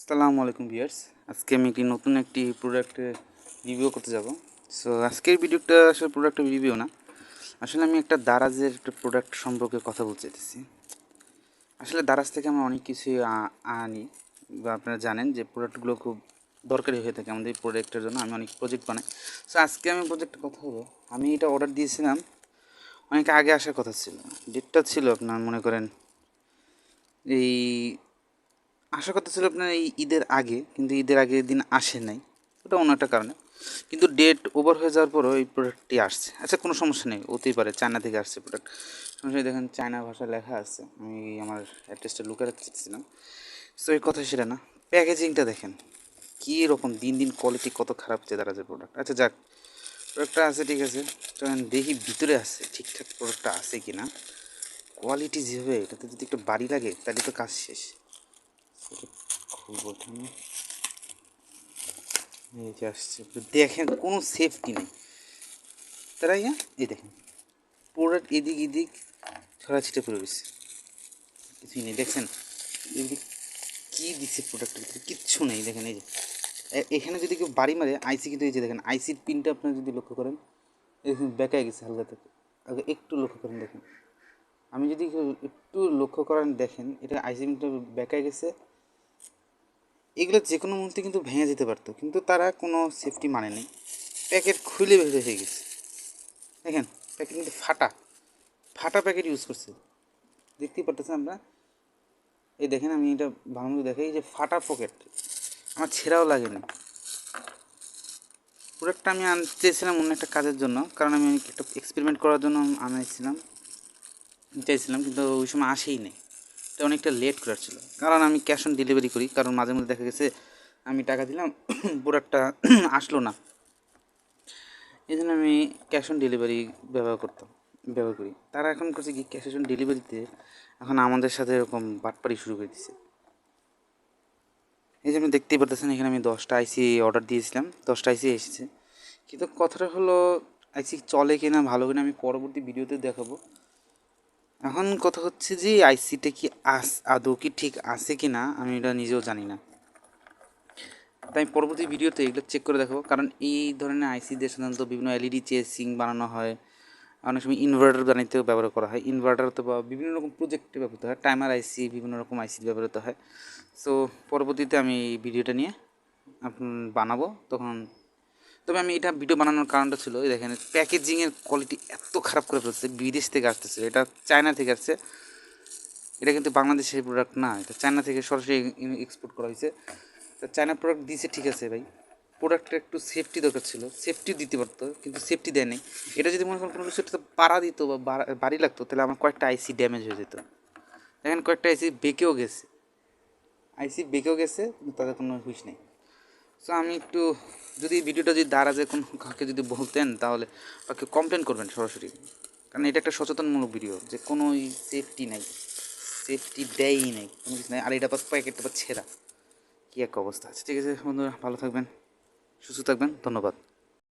আসসালামু আলাইকুম ভিউয়ার্স। আজকে আমি একটি নতুন একটি প্রোডাক্টের রিভিউ করতে যাব। সো আজকের ভিডিওটা আসলে প্রোডাক্টের রিভিউ না। আসলে আমি একটা দারাজের একটা প্রোডাক্ট সম্পর্কে কথা বলতে চাইতেছি। আসলে দারাজ থেকে আমরা অনেক কিছুই আনি বা আপনারা জানেন যে প্রোডাক্টগুলো খুব দরকারি হয়ে থাকে আমাদের এই প্রোডাক্টের জন্য। আমি অনেক প্রজেক্ট বানাই। সো আজকে আমি প্রজেক্টের কথা হলো আমি এটা অর্ডার দিয়েছিলাম। অনেক আগে আসার কথা ছিল। ডেটটা ছিল আপনার, মনে করেন, এই আশা কথা ছিল আপনার এই ঈদের আগে, কিন্তু ঈদের আগের দিন আসে নাই। ওটা অন্য একটা কারণে। কিন্তু ডেট ওভার হয়ে যাওয়ার পরও এই প্রোডাক্টটি আসছে। আচ্ছা কোনো সমস্যা নেই, হতেই পারে চায়না থেকে আসছে প্রোডাক্ট সমস্যা দেখেন চায়না ভাষা লেখা আছে। আমি আমার অ্যাড্রেসটা লুকে রাখতে চাচ্ছিলাম। সো এই কথা সেটা না। প্যাকেজিংটা দেখেন, কী রকম, দিন দিন কোয়ালিটি কত খারাপ হচ্ছে যে প্রোডাক্ট আচ্ছা যাক প্রোডাক্টটা আছে, ঠিক আছে। চলেন দেখি ভিতরে আছে, ঠিকঠাক প্রোডাক্টটা আছে কি না কোয়ালিটি যেভাবে, এটাতে যদি একটু বাড়ি লাগে, তাহলে তো কাজ শেষ। এখানে দেখেন, কোনো সেফটি নেই। তারা ইয়া এই দেখেন প্রোডাক্ট এদিক এদিক ছড়াছিটে পড়ে গেছে। কিছুই নেই দেখছেন এদিক কী দিচ্ছে প্রোডাক্টের ভিতরে, কিচ্ছু নেই, দেখেন, এই যে। এখানে যদি কেউ বাড়ি মারে আইসি কিন্তু এই যে দেখেন আইসির পিনটা আপনারা যদি লক্ষ্য করেন এরকম বেঁকায় গেছে হালকা থেকে। আগে একটু লক্ষ্য করেন, দেখেন। আমি যদি একটু লক্ষ্য করেন, দেখেন, এটা আইসি পিনটা বেঁকায় গেছে এগুলো যে কোনো মুহূর্তে কিন্তু ভেঙে যেতে পারতো, কিন্তু তারা কোনো সেফটি মানে নেই প্যাকেট খুলে বের হয়ে গেছে। দেখেন, প্যাকেট কিন্তু ফাটা। ফাটা প্যাকেট ইউজ করছে। দেখতেই পারতেছেন আমরা এই দেখেন, আমি এটা ভালো দেখাই যে ফাটা পকেট আমার ছেঁড়াও লাগেনি। প্রোডাক্টটা আমি আনতে চেয়েছিলাম অন্য একটা কাজের জন্য, কারণ আমি একটা এক্সপেরিমেন্ট করার জন্য আনাইছিলাম। চাইছিলাম, কিন্তু ওই সময় আসেই নেই। এটা অনেকটা লেট করার ছিল কারণ আমি ক্যাশ অন ডেলিভারি করি, কারণ মাঝে মধ্যে দেখা গেছে আমি টাকা দিলাম প্রোডাক্টটা আসলো না। এই জন্য আমি ক্যাশ অন ডেলিভারি ব্যবহার করতাম, ব্যবহার করি। তারা এখন করছে কি ক্যাশ অন ডেলিভারিতে এখন আমাদের সাথে এরকম বাটপারি শুরু করে দিছে। এই যে আপনি দেখতেই পারতেছেন, এখানে আমি দশটা আইসি অর্ডার দিয়েছিলাম, দশটা আইসি এসেছে। কিন্তু কথাটা হলো আইসি চলে কিনা ভালো কিনা আমি পরবর্তী ভিডিওতে দেখাবো। এখন কথা হচ্ছে যে আইসিটা কি আস, আদৌ কি ঠিক আছে কি না আমি এটা নিজেও জানি না। তাই পরবর্তী ভিডিওতে এগুলো চেক করে দেখাবো, কারণ এই ধরনের আইসি দিয়ে সাধারণত বিভিন্ন এলইডি চেসিং বানানো হয়। অনেক সময় ইনভার্টার বানাইতেও ব্যবহার করা হয়। ইনভার্টার তো বা বিভিন্ন রকম প্রজেক্টে ব্যবহৃত হয়। টাইমার আইসি বিভিন্ন রকম আইসি ব্যবহৃত হয়। সো পরবর্তীতে আমি এই ভিডিওটা নিয়ে বানাবো, তখন তবে আমি এটা ভিডিও বানানোর কারণটা ছিল দেখেন প্যাকেজিংয়ের কোয়ালিটি এত খারাপ করে ফেলছে, বিদেশ থেকে আসতেছে, এটা চায়না থেকে আসছে। এটা কিন্তু বাংলাদেশের প্রোডাক্ট না, এটা চায়না থেকে সরাসরি এক্সপোর্ট করা হয়েছে। তো চায়না প্রোডাক্ট দিয়েছে ঠিক আছে ভাই প্রোডাক্টের একটু সেফটি দরকার ছিল সেফটি দিতে পারতো, কিন্তু সেফটি দেয়নি। এটা যদি মনে করেন কোনো কিছু পাড়া দিত বা বাড়া- বাড়ি লাগতো, তাহলে আমার কয়েকটা আইসি ড্যামেজ হয়ে যেত। দেখেন কয়েকটা আইসি বেঁকেও গেছে। আইসি বেঁকেও গেছে তাদের কোনো হুইস নেই। সো আমি একটু যদি ভিডিওটা যদি দ্বারা যে কোনো কাউকে যদি বলতেন, তাহলে তাকে কমপ্লেন করবেন সরাসরি? কারণ এটা একটা সচেতনমূলক ভিডিও যে কোনো সেফটি নাই সেফটি দেয়ই নাই, কোনো কিছু নেই। আর এটা পাস প্যাকেটটা পাস ছেঁড়া। কী এক অবস্থা আছে। ঠিক আছে, বন্ধুরা, ভালো থাকবেন, সুস্থ থাকবেন, ধন্যবাদ।